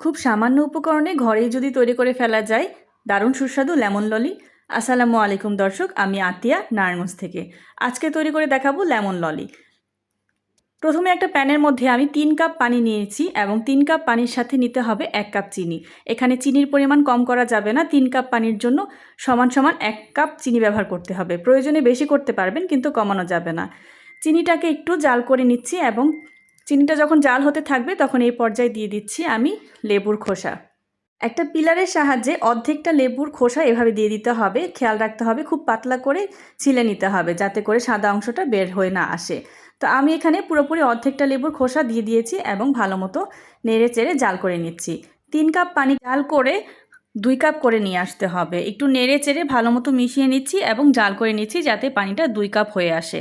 খুব সামান্য উপকরণে ঘরেই যদি তৈরি করে ফেলা যায়, দারুণ সুস্বাদু লেমন ললি। আসসালামু আলাইকুম দর্শক, আমি আতিয়া, নারায়ণগঞ্জ থেকে। আজকে তৈরি করে দেখাবো লেমন ললি। প্রথমে একটা প্যানের মধ্যে আমি তিন কাপ পানি নিয়েছি এবং তিন কাপ পানির সাথে নিতে হবে এক কাপ চিনি। এখানে চিনির পরিমাণ কম করা যাবে না, তিন কাপ পানির জন্য সমান সমান এক কাপ চিনি ব্যবহার করতে হবে। প্রয়োজনে বেশি করতে পারবেন, কিন্তু কমানো যাবে না। চিনিটাকে একটু জাল করে নিচ্ছি এবং চিনিটা যখন জাল হতে থাকবে, তখন এই পর্যায়ে দিয়ে দিচ্ছি আমি লেবুর খোসা। একটা পিলারের সাহায্যে অর্ধেকটা লেবুর খোসা এভাবে দিয়ে দিতে হবে। খেয়াল রাখতে হবে, খুব পাতলা করে ছিলে নিতে হবে যাতে করে সাদা অংশটা বের হয়ে না আসে। তো আমি এখানে পুরোপুরি অর্ধেকটা লেবুর খোসা দিয়ে দিয়েছি এবং ভালো মতো নেড়ে চেড়ে জাল করে নিচ্ছি। তিন কাপ পানি জাল করে দুই কাপ করে নিয়ে আসতে হবে। একটু নেড়ে চেড়ে ভালো মতো মিশিয়ে নিচ্ছি এবং জাল করে নিচ্ছি যাতে পানিটা দুই কাপ হয়ে আসে।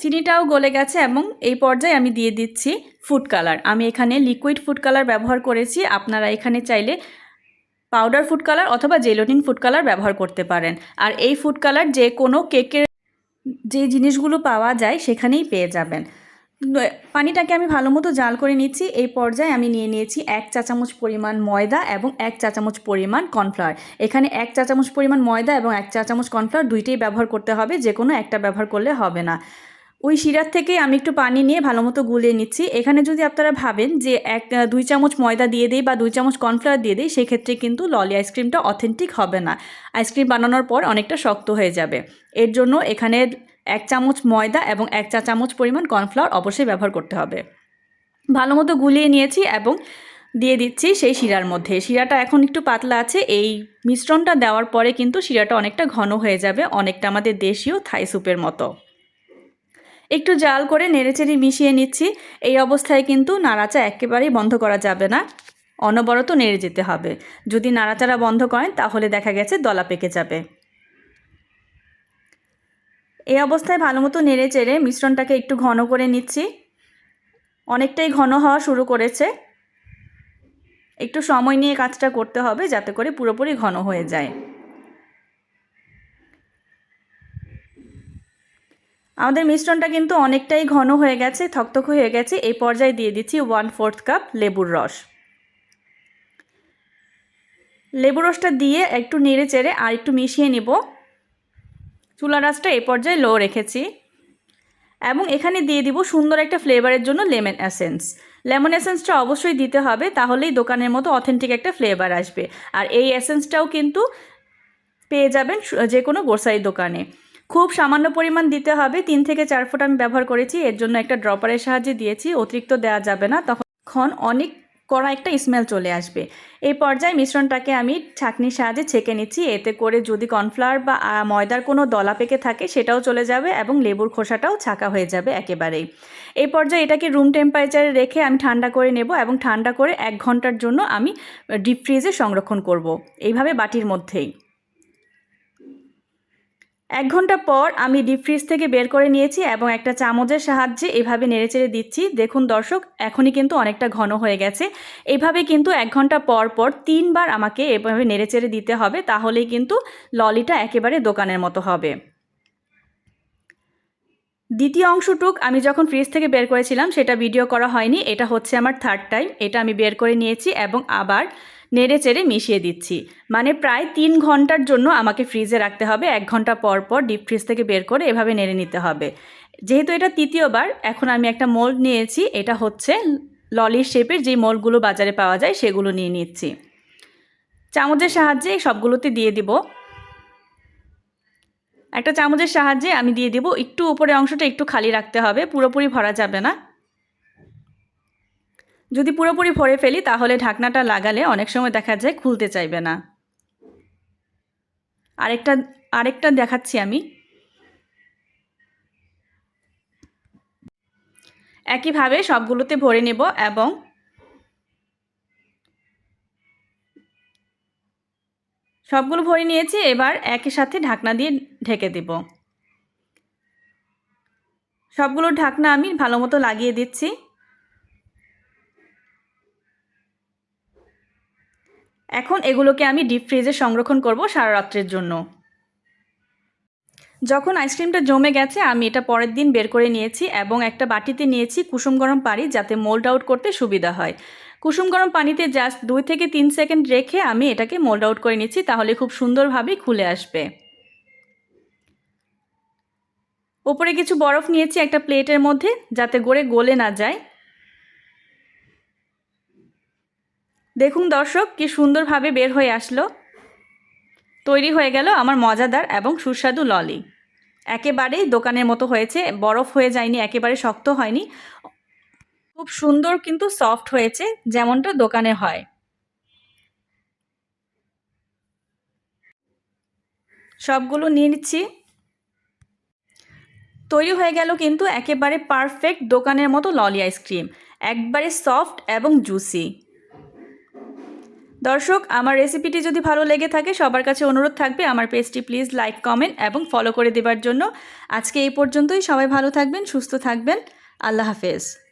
চিনিটাও গলে গেছে এবং এই পর্যায়ে আমি দিয়ে দিচ্ছি ফুড কালার আমি এখানে লিকুইড ফুড কালার ব্যবহার করেছি। আপনারা এখানে চাইলে পাউডার ফুড কালার অথবা জেলোটিন ফুড কালার ব্যবহার করতে পারেন। আর এই ফুড কালার যে কোনো কেকের যে জিনিসগুলো পাওয়া যায় সেখানেই পেয়ে যাবেন। পানিটাকে আমি ভালো মতো জাল করে নিচ্ছি। এই পর্যায়ে আমি নিয়ে নিয়েছি এক চা চামচ পরিমাণ ময়দা এবং এক চা চামচ পরিমাণ কর্নফ্লাওয়ার এখানে এক চা চামচ পরিমাণ ময়দা এবং এক চা চামচ কর্নফ্লাওয়ার দুইটাই ব্যবহার করতে হবে। যে কোনো একটা ব্যবহার করলে হবে না। ওই শিরার থেকে আমি একটু পানি নিয়ে ভালো মতো গুলিয়ে নিচ্ছি। এখানে যদি আপনারা ভাবেন যে এক দুই চামচ ময়দা দিয়ে দিই বা দুই চামচ কর্নফ্লাওয়ার দিয়ে দিই, সেক্ষেত্রে কিন্তু ললি আইসক্রিমটা অথেন্টিক হবে না। আইসক্রিম বানানোর পর অনেকটা শক্ত হয়ে যাবে। এর জন্য এখানে এক চামচ ময়দা এবং এক চা চামচ পরিমাণ কর্নফ্লাওয়ার অবশ্যই ব্যবহার করতে হবে। ভালো মতো গুলিয়ে নিয়েছি এবং দিয়ে দিচ্ছি সেই শিরার মধ্যে। শিরাটা এখন একটু পাতলা আছে। এই মিশ্রণটা দেওয়ার পরে কিন্তু শিরাটা অনেকটা ঘন হয়ে যাবে, অনেকটা আমাদের দেশীয় থাই স্যুপের মতো। একটু জাল করে নেড়েচেড়ে মিশিয়ে নিচ্ছি। এই অবস্থায় কিন্তু নাড়াচা একেবারেই বন্ধ করা যাবে না। অনবরত নেড়ে যেতে হবে। যদি নাড়াচাড়া বন্ধ করেন, তাহলে দেখা গেছে দলা পেকে যাবে। এই অবস্থায় ভালো মতো নেড়ে চেড়ে মিশ্রণটাকে একটু ঘন করে নিচ্ছি। অনেকটাই ঘন হওয়া শুরু করেছে। একটু সময় নিয়ে কাজটা করতে হবে, যাতে করে পুরোপুরি ঘন হয়ে যায়। আমাদের মিশ্রণটা কিন্তু অনেকটাই ঘন হয়ে গেছে, থকথক হয়ে গেছে। এই পর্যায়ে দিয়ে দিচ্ছি ওয়ান ফোর্থ কাপ লেবুর রস। লেবু রসটা দিয়ে একটু নেড়ে চেড়ে আর একটু মিশিয়ে নিব। চুলা রাসটা এই পর্যায়ে লো রেখেছি। এবং এখানে দিয়ে দিব সুন্দর একটা ফ্লেভারের জন্য লেমন অ্যাসেন্স লেমন এসেন্সটা অবশ্যই দিতে হবে, তাহলেই দোকানের মতো অথেন্টিক একটা ফ্লেভার আসবে। আর এই এসেন্সটাও কিন্তু পেয়ে যাবেন যে কোনো গ্রোসারি দোকানে। খুব সামান্য পরিমাণ দিতে হবে। তিন থেকে চার ফুট আমি ব্যবহার করেছি। এর জন্য একটা ড্রপারের সাহায্যে দিয়েছি। অতিরিক্ত দেওয়া যাবে না। তখন অনেক কড়া একটা স্মেল চলে আসবে। এই পর্যায়ে মিশ্রণটাকে আমি ছাঁকনির সাহায্যে ছেঁকে নিচ্ছি। এতে করে যদি কর্নফ্লাওয়ার বা ময়দার কোনো দলা পেকে থাকে, সেটাও চলে যাবে এবং লেবুর খোসাটাও ছাকা হয়ে যাবে একেবারেই। এই পর্যায়ে এটাকে রুম টেম্পারেচারে রেখে আমি ঠান্ডা করে নেব এবং ঠান্ডা করে এক ঘণ্টার জন্য আমি ডিপ ফ্রিজে সংরক্ষণ করব। এইভাবে বাটির মধ্যেই। এক ঘণ্টা পর আমি ডিপ ফ্রিজ থেকে বের করে নিয়েছি এবং একটা চামচের সাহায্যে এভাবে নেড়ে নেড়েচেড়ে দিচ্ছি। দেখুন দর্শক, এখনই কিন্তু অনেকটা ঘন হয়ে গেছে। এভাবে কিন্তু এক ঘণ্টা পর পর তিনবার আমাকে এভাবে নেড়ে নেড়েচেড়ে দিতে হবে, তাহলেই কিন্তু ললিটা একেবারে দোকানের মতো হবে। দ্বিতীয় অংশটুক আমি যখন ফ্রিজ থেকে বের করেছিলাম, সেটা ভিডিও করা হয়নি। এটা হচ্ছে আমার থার্ড টাইম এটা আমি বের করে নিয়েছি এবং আবার নেড়ে চেড়ে মিশিয়ে দিচ্ছি। মানে প্রায় তিন ঘণ্টার জন্য আমাকে ফ্রিজে রাখতে হবে। এক ঘণ্টা পর পর ডিপ ফ্রিজ থেকে বের করে এভাবে নেড়ে নিতে হবে। যেহেতু এটা তৃতীয়বার, এখন আমি একটা মোল্ড নিয়েছি। এটা হচ্ছে ললির শেপের যে মোল্ডগুলো বাজারে পাওয়া যায় সেগুলো নিয়ে নিচ্ছি। চামচের সাহায্যে সবগুলোতে দিয়ে দিব। একটা চামচের সাহায্যে আমি দিয়ে দিব। একটু উপরে অংশটা একটু খালি রাখতে হবে। পুরোপুরি ভরা যাবে না। যদি পুরোপুরি ভরে ফেলি, তাহলে ঢাকনাটা লাগালে অনেক সময় দেখা যায় খুলতে চাইবে না। আরেকটা আরেকটা দেখাচ্ছি আমি। একইভাবে সবগুলোতে ভরে নেব এবং সবগুলো ভরে নিয়েছি, এবার একই সাথে ঢাকনা দিয়ে ঢেকে দেব। সবগুলো ঢাকনা আমি ভালো মতো লাগিয়ে দিচ্ছি। এখন এগুলোকে আমি ডিপ ফ্রিজে সংরক্ষণ করব সারা রাত্রের জন্য। যখন আইসক্রিমটা জমে গেছে, আমি এটা পরের দিন বের করে নিয়েছি এবং একটা বাটিতে নিয়েছি কুসুম গরম পানি যাতে মোল্ড আউট করতে সুবিধা হয়। কুসুম গরম পানিতে জাস্ট দুই থেকে তিন সেকেন্ড রেখে আমি এটাকে মোল্ড আউট করে নিচ্ছি, তাহলে খুব সুন্দরভাবে খুলে আসবে। ওপরে কিছু বরফ নিয়েছি একটা প্লেটের মধ্যে, যাতে গড়ে গলে না যায়। দেখুন দর্শক, কি সুন্দরভাবে বের হয়ে আসলো। তৈরি হয়ে গেল আমার মজাদার এবং সুস্বাদু ললি। একেবারেই দোকানের মতো হয়েছে, বরফ হয়ে যায়নি, একেবারে শক্ত হয়নি। খুব সুন্দর কিন্তু সফট হয়েছে, যেমনটা দোকানে হয়। সবগুলো নিয়ে নিচ্ছি। তৈরি হয়ে গেল কিন্তু একেবারে পারফেক্ট দোকানের মতো ললি আইসক্রিম। একবারে সফট এবং জুসি। দর্শক, আমার রেসিপিটি যদি ভালো লেগে থাকে, সবার কাছে অনুরোধ থাকবে আমার পেজটি প্লিজ লাইক কমেন্ট এবং ফলো করে দেবার জন্য। আজকে এই পর্যন্তই। সবাই ভালো থাকবেন, সুস্থ থাকবেন। আল্লাহ হাফেজ।